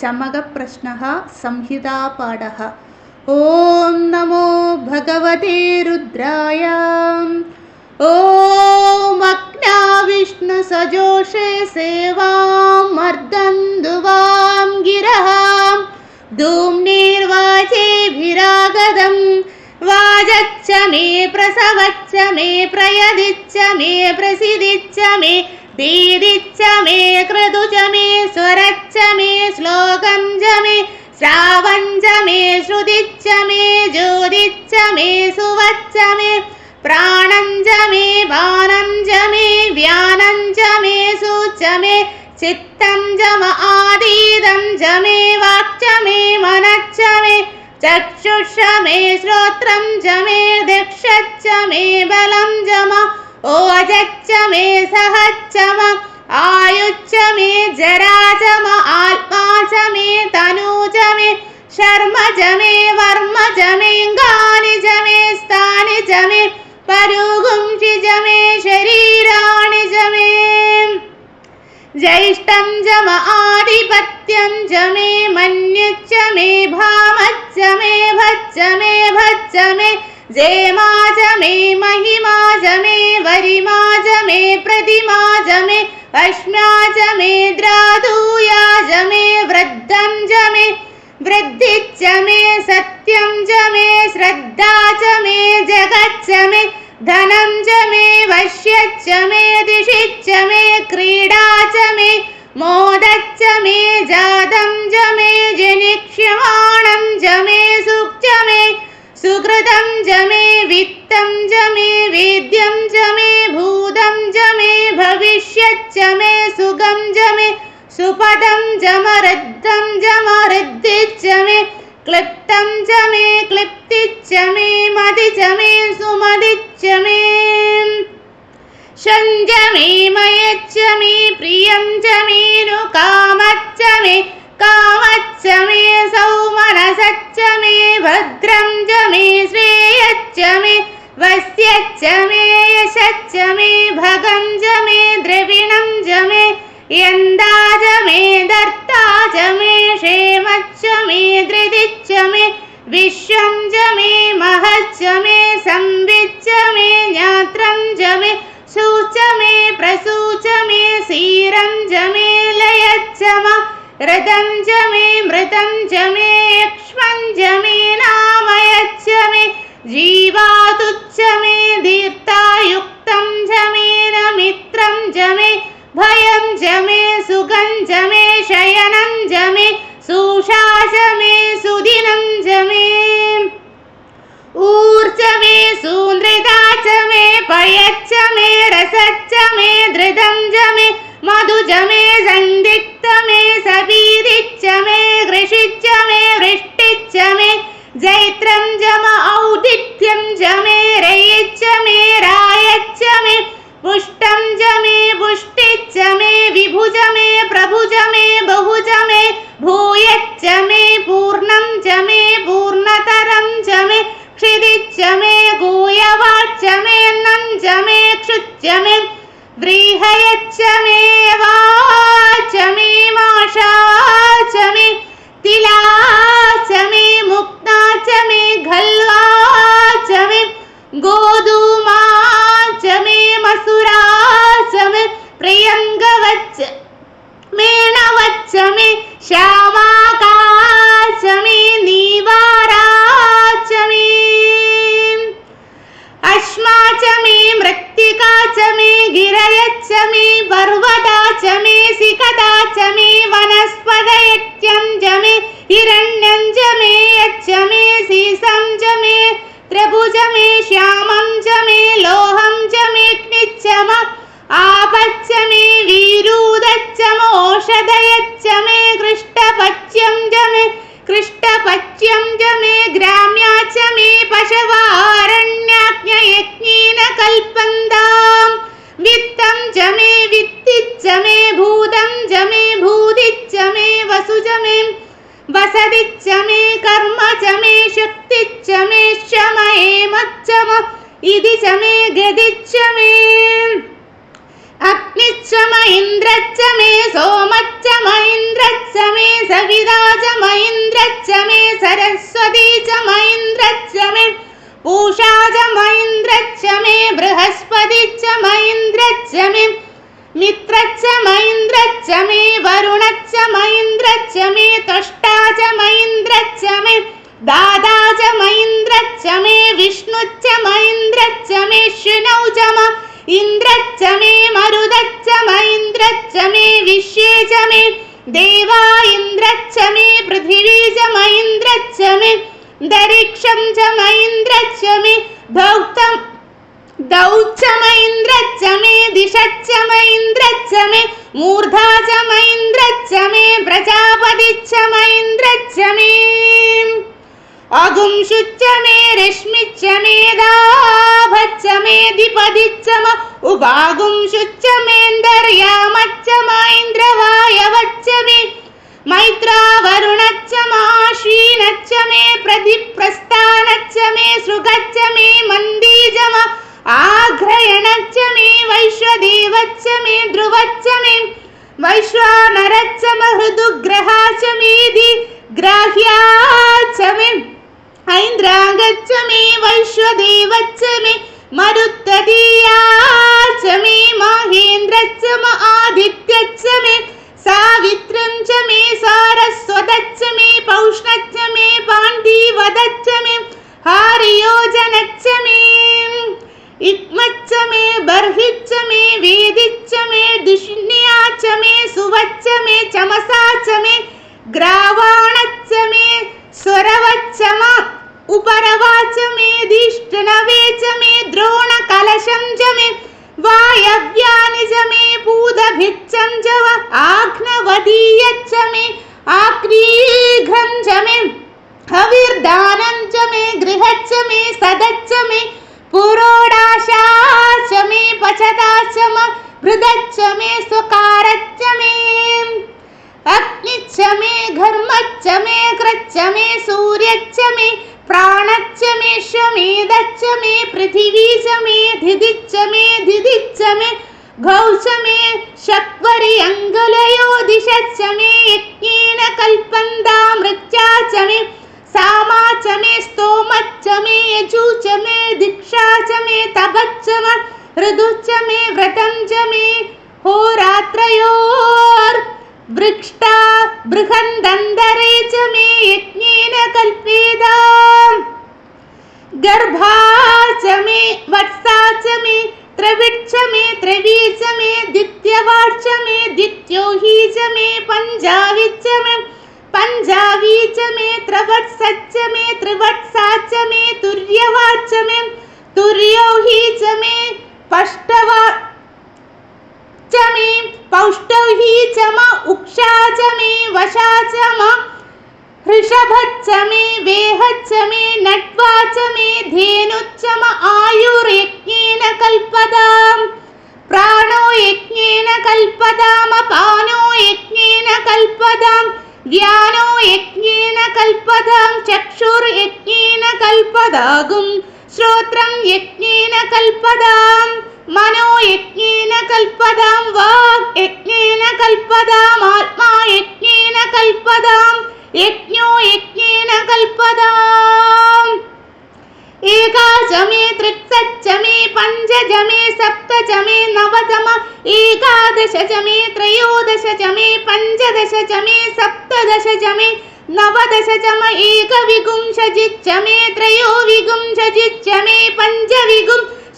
चमकप्रश्नः संहितापाठः। ॐ नमो भगवते रुद्राय। ॐ मर्दन्दुवां गिरः। धूम्नीर्वाचेभिरागदं वाजच्च मे प्रसवच्च मे प्रयदिच्च मे प्रसिदिच्च मे दीदिच्च मे क्रतु च मे स्वरच्च मे श्लोकं च मे श्रावं च मे श्रुतिच्च मे ज्योतिच्च मे सुवच्च मे प्राणं च मे बाणं च मे व्यानं च मे सूच मे चित्तं च म च मे वाक् च मे मनश्च मे चक्षुष मे श्रोत्रं च मे दिक्षच्च मे बलं च म ओजच्च मे सहच्च म, आयुच्च मे जरा च म, आत्मा च मे तनु च मे शर्म च मे वर्म च मेऽङ्गानि च मे स्थानि च मे परुगुंसि च मे मे ज्यैष्ठं च म आधिपत्यं च मे मन्युच्च मे भामच्च मे भच्च मे भच्च मे जेमा च मे महिमा च मे वरिमा च मे प्रतिमा च मे अश्म्या च मे द्रातूया च वित्तं च मे वेद्यं च मे भूतं च मे भविष्यच्च मे सुगं च मे सुपदं च मरद्धं च मरद्धिच्च मे क्लिप्तं च मे क्लिप्तिच्च मे मदि च मे सुमदिच्च मे। शञ्ज मे मयच्च मे प्रियं च च मे महच्च मे संविच्च मे ज्ञात्रं च मे सूच मे प्रसूच मे सीरं च मे लयच्च म रथं च मे मृतं च मे क्ष्मं च मे नामयच्च मे जीवातुच्च मे दीर्तायुक्तं च मे न मित्रं च जैत्रं च म औदित्यं च मे रयिच्च मे रायच्च मे पुष्टं च मे पुष्टिच्च मे विभुज मे प्रभुज मे बहुज मे भूयच्च मे पूर्णं च मे पूर्णतरं ബസതിച്ച മേ കർമ്മ ച മേ ശക്തിച്ച മേ ക്ഷമയേ മച്ചമ ഇതി ച മേ ഗതിച്ച മേ അഗ്നിക്ഷമ ഇന്ദ്രച്ച മേ സോമച്ച മൈന്ദ്രച്ച മേ സവിതാച മൈന്ദ്രച്ച മേ സരസ്വതി ച മൈന്ദ്രച്ച മേ പൂഷാച മൈന്ദ്രച്ച മേ ബൃഹസ്പതി ച മൈന്ദ്രച്ച മേ മിത്രച്ച മൈന്ദ്രച്ച മേ വരുണച്ച മൈന്ദ്രച്ച മേ തൊഷ്ടാച മൈന്ദ്രച്ച മേ ദാദാച മൈന്ദ്രച്ച മേ വിഷ്ണുച്ച മൈന്ദ്രച്ച മേ ശുനൗചമ ഇന്ദ്രച്ച മേ മരുതച്ച മൈന്ദ്രച്ച മേ വിശ്വേച മേ ദേവാ ഇന്ദ്രച്ച മേ പൃഥിവീച മൈന്ദ്രച്ച മേ ദരിക്ഷം ച മൈന്ദ്രച്ച മേ ഭൗക്തം दौच्च महीन्द्रच्च मे दिशच्च महीन्द्रच्च मे मूर्धा च महीन्द्रच्च मे प्रजापतिच्च महीन्द्रच्च मे अगुंशुच्च मे रश्मिच्च मे दाभच्च मे उभागुंशुच्च मेन्दर्यामच्च महीन्द्रवायवच्च मे मैत्रावरुणच्च माश्वीनच्च मे प्रदिप्रस्थानच्च मे सृगच्च मे मन्दीजम आघ्रयणच्च मे वैश्वदेवच्च मे ध्रुवच्च मे वैश्वानरच्च म हृदुग्रहा च मेदि ग्राह्या च मे ऐन्द्रागच्च मे वैश्वदेवच्च मे मरुत्तदीया च मे माहेन्द्रच्च म आदित्यच्च मे सावित्रं च मे सारस्वतच्च मे पौष्णच्च मे पाण्डीवदच्च मे मे इक्मच्च मे बर्हिच्च मे वेदिच्च मे दुष्ण्या च मे सुवच्च मे चमसा च मे ग्रावाणच्च मे स्वरवच्च म उपरवाच मे दिष्टनवे च मे द्रोणकलशं अग्निच्च मे घर्मच्च मे कृच्च मे सूर्यच्च मे प्राणच्च मे श्वमेधच्च मे पृथिवी च मे धिदिच्च मे धिदिच्च मे घौच मे शक्वरि, अङ्गुलयो दिशच्च मे यज्ञेन, कल्पन्दा मृत्या च मे सामा च मे स्तोमच्च मे यजु च मे दीक्षा च मे तपच्च म ऋतुश्च मे व्रतं च मे होरात्रयोर्वृष्टा बृहन्दन्दरे च मे यज्ञेन कल्पेदाम् गर्भा च मे वत्सा च मे त्रविच्च मे त्रवी च मे दित्यवाट् च मे दित्योही च मे पञ्जाविच्च मे पञ्जावी च मे त्रवत्सच्च मे त्रिवत्सा च मे तुर्यवाट् च मे तुर्योही च मे पष्टवा च मे पौष्टौही च म उक्षा च मे वशा च म हृषभच्च मे वेहच्च मे नट्वा च मे धेनुच्च म आयुर्यज्ञेन कल्पदाम् प्राणो यज्ञेन कल्पदाम पानो यज्ञेन कल्पदाम् ज्ञानो यज्ञेन कल्पदाम् चक्षुर्यज्ञेन कल्पदागुम् श्रोत्रं यज्ञेन कल्पदाम् मनो यज्ञेन कल्पदाम् वाक् यज्ञेन कल्पदाम् यज्ञो यज्ञेन कल्पदाम् एका मे त्रित्सच्च मे पञ्च च मे सप्त च मे नव च एकादश च मे त्रयोदश च मे पञ्चदश च मे सप्तदश च मे नवदश च म एकविगुंशजिच्च मे त्रयोविगुंशजिच्च मे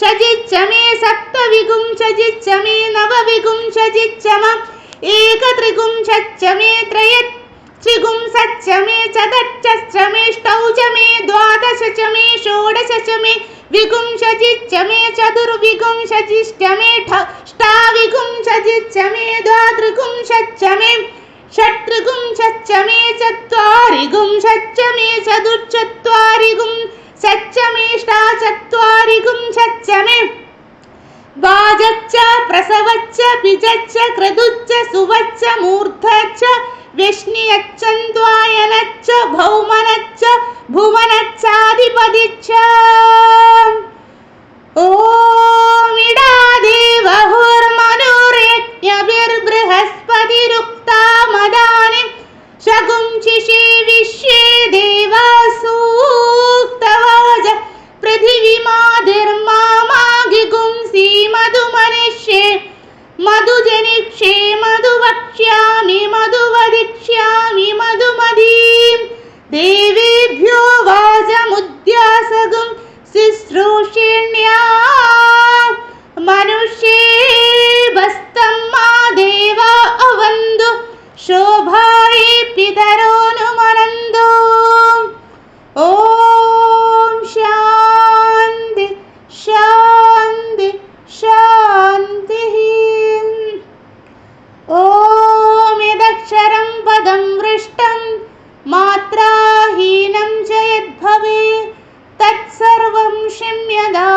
पञ्चविगुंशजिच्च मे सप्तविगुंशजिच्च मे नवविगुंशजिच्च म एकत्रिगुंशच्च मे त्रयत् त्रिगुंसच्च मे चतुश्च मे ष्टौ च मे द्वादश च मे षोडश च मे विगुंशजिच्च मे चतुर्विगुंशजिश्च मे ष्टाविगुंशजिच्च मे द्वात्रिगुंशच्च मे षट्त्रिगुंशच्च मे चत्वारिगुंशच्च मे ശച്ചമേഷ്ടാ ചത്വാരികും ശച്ചമേ വാജച്ച പ്രസവച്ച പിജച്ച ക്രതുച്ച സുവച്ച മൂർധച്ച വ്യഷ്ണിയച്ഛന്ദ്വായനച്ച ഭൗമനച്ച ഭുവനച്ചാധിപതിച്ച. ഓമിടാദേവഹോർമനുരജ്ഞവിർബൃഹസ്പതിരുക്താമദാനം ശകും വിശ്വേ ദേവാ. আমাদের ಪ್ರಿಯದ